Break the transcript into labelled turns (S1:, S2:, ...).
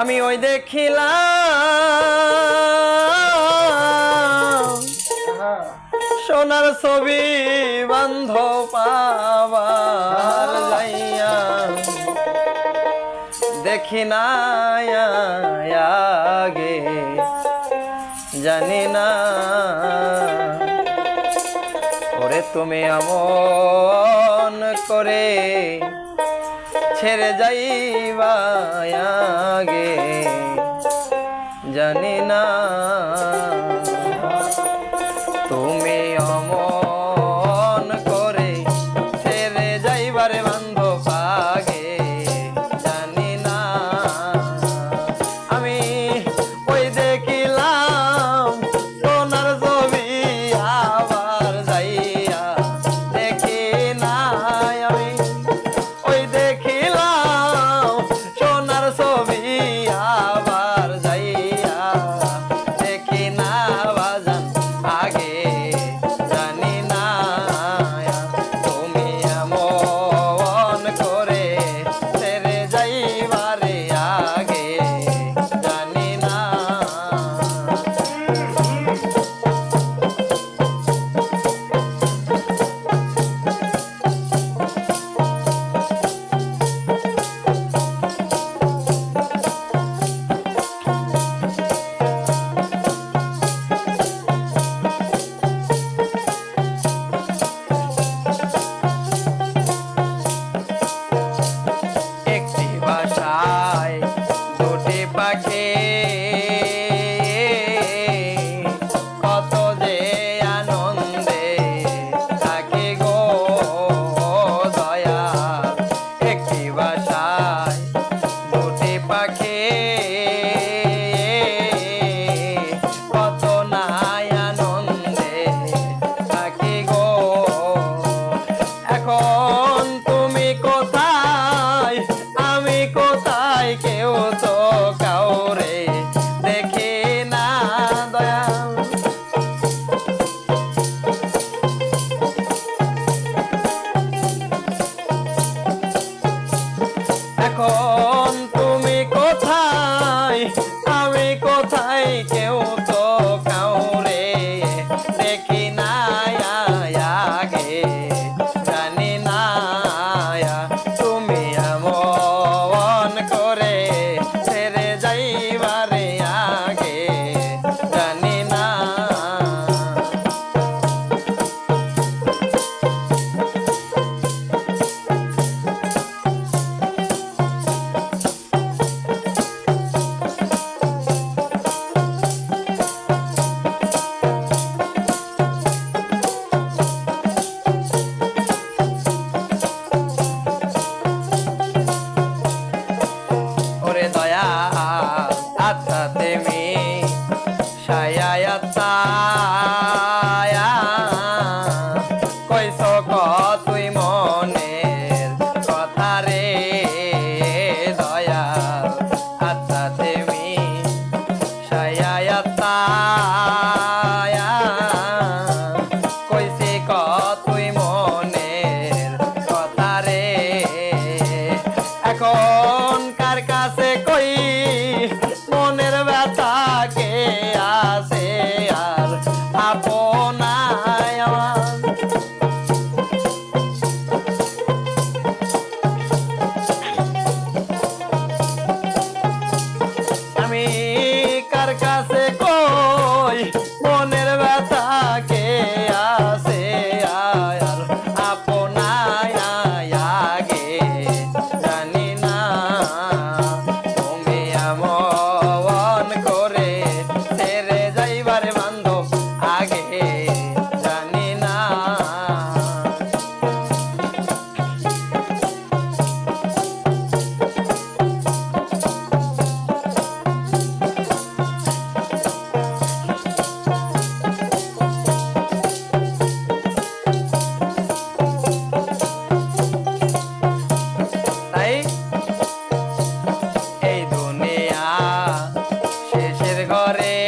S1: আমি ওই দেখিলাম সোনার ছবি বান্ধ পাবার যাইয়া দেখি না গে জানি না। ওরে তুমি আমন করে ছেড়ে যাইবা আগে। জানি না ঘরে